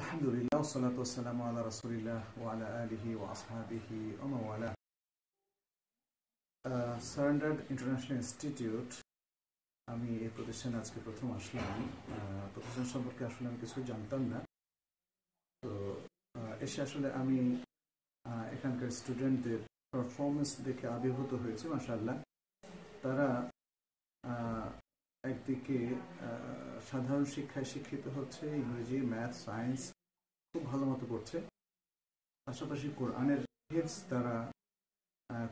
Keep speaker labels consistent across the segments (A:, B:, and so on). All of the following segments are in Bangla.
A: আলহামদুলিল্লাহ সালাত ওসালাম আল্লাহ রসুলিল্লাহ ওয়ালা আলিহি ও আসহাবিহি ওমাওয়ালা সারেন্ডার্ড ইন্টারন্যাশনাল ইনস্টিটিউট আমি এই প্রতিষ্ঠানে আজকে প্রথম আসলাম। uh, প্রতিষ্ঠান সম্পর্কে আসলে আমি কিছু জানতাম না। তো uh, এসে আসলে আমি uh, এখানকার স্টুডেন্টদের পারফরমেন্স দেখে আবির্ভূত হয়েছে মাসাল্লাহ তারা একদিকে সাধারণ শিক্ষায় শিক্ষিত হচ্ছে, ইংরেজি, ম্যাথ, সায়েন্স, খুব ভালো মতো পড়ছে পাশাপাশি কোরআনের হেফস তারা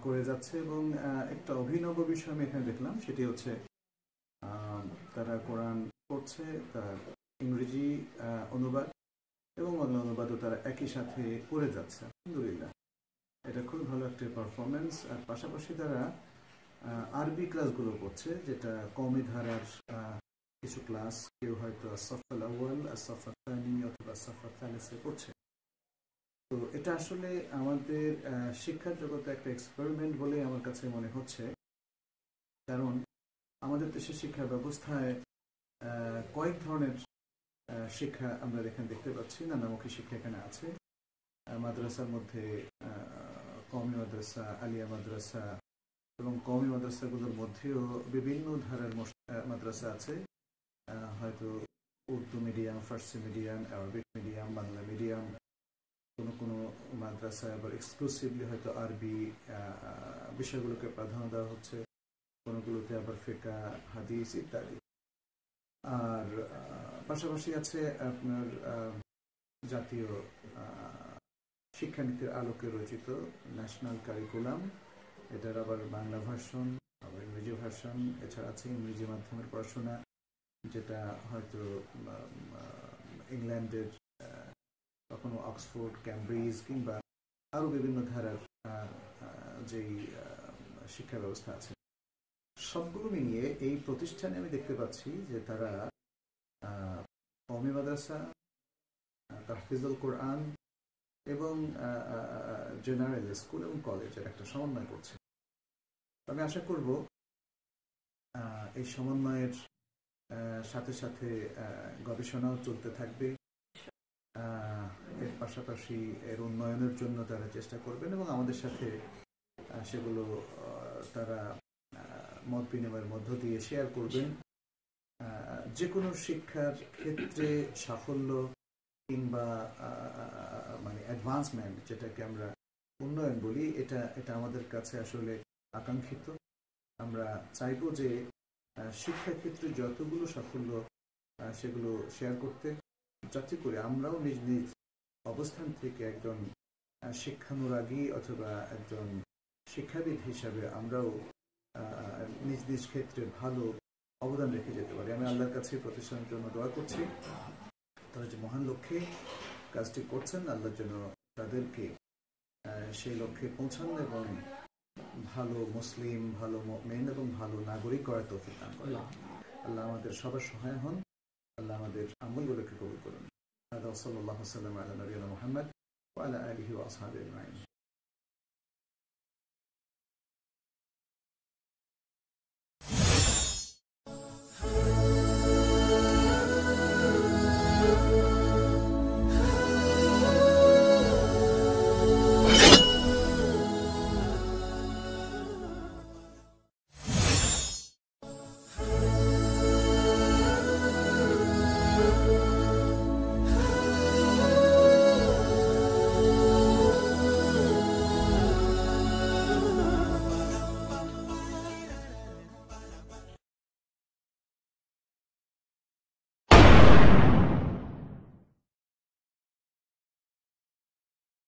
A: করে যাচ্ছে এবং একটা অভিনব বিষয় আমি এখানে দেখলাম, সেটি হচ্ছে তারা কোরআন পড়ছে, তার ইংরেজি অনুবাদ এবং বাংলা অনুবাদও তারা একই সাথে করে যাচ্ছে। আলহামদুলিল্লাহ। এটা খুব ভালো একটা পারফরমেন্স আর পাশাপাশি তারা আরবি ক্লাসগুলো করছে, যেটা কমি ধারার কিছু ক্লাস। কেউ হয়তো সফল আউয়াল সফর তানি অথবা সফর তালিসে করছে। তো এটা আসলে আমাদের শিক্ষার জগতে একটা এক্সপেরিমেন্ট বলে আমার কাছে মনে হচ্ছে। কারণ আমাদের দেশের শিক্ষা ব্যবস্থায় কয়েক ধরনের শিক্ষা আমরা এখানে দেখতে পাচ্ছি। নানামুখী শিক্ষা এখানে আছে। মাদ্রাসার মধ্যে কওমি মাদ্রাসা, আলিয়া মাদ্রাসা এবং কমি মাদ্রাসাগুলোর মধ্যেও বিভিন্ন মস- মাদ্রাসা আছে। হয়তো Urdu medium, Farsi medium Arabic medium, Bangla medium, কোনো কোনো মাদ্রাসায় আবার এক্সক্লুসিভলি হয়তো আরবি বিষয়গুলোকে প্রাধান্য দেওয়া হচ্ছে। কোনোগুলোতে আবার ফেকা, হাদিস ইত্যাদি। আর পাশাপাশি আছে আপনার জাতীয় শিক্ষানীতির আলোকে রচিত ন্যাশনাল কারিকুলাম এটার আবার বাংলা ভার্সন আবার ইংরেজি ভার্সন এছাড়া আছে ইংরেজি মাধ্যমের পড়াশোনা, যেটা হয়তো ইংল্যান্ডের কখনো অক্সফোর্ড, ক্যামব্রিজ কিংবা আরও বিভিন্ন ধারার যেই শিক্ষা ব্যবস্থা আছে। সবগুলো মিলিয়ে এই প্রতিষ্ঠানে আমি দেখতে পাচ্ছি যে তারা কওমি মাদ্রাসা তাহফিজুল কোরআন এবং জেনারেল স্কুল এবং কলেজের একটা সমন্বয় করছে। আমি আশা করব এই সমন্বয়ের সাথে সাথে গবেষণাও চলতে থাকবে। এর পাশাপাশি এর উন্নয়নের জন্য তারা চেষ্টা করবেন এবং আমাদের সাথে সেগুলো তারা মত বিনিময়ের মধ্য দিয়ে শেয়ার করবেন। যে কোনো শিক্ষার ক্ষেত্রে সাফল্য কিংবা মানে অ্যাডভান্সমেন্ট যেটাকে আমরা উন্নয়ন বলি, এটা এটা আমাদের কাছে আসলে আকাঙ্ক্ষিত। আমরা চাইব যে শিক্ষাক্ষেত্রে যতগুলো সাফল্য সেগুলো শেয়ার করতে, যাতে করে আমরাও নিজ নিজ অবস্থান থেকে একজন শিক্ষানুরাগী অথবা একজন শিক্ষাবিদ হিসাবে আমরাও নিজ নিজ ক্ষেত্রে ভালো অবদান রেখে যেতে পারি। আমি আল্লাহর কাছে প্রতিষ্ঠানের জন্য দোয়া করছি। তারা যে মহান লক্ষ্যে কাজটি করছেন আল্লাহর জন্য তাদেরকে সেই লক্ষ্যে পৌঁছান এবং ভালো মুসলিম ভালো মেন এবং ভালো নাগরিক করার তৌফিক দান করেন আল্লাহ আমাদের সবার সহায় হন আল্লাহ আমাদের আমলগুলোকে কবুল করুন هذا وصلى الله وسلم على نبينا محمد وعلى آله وأصحابه أجمعين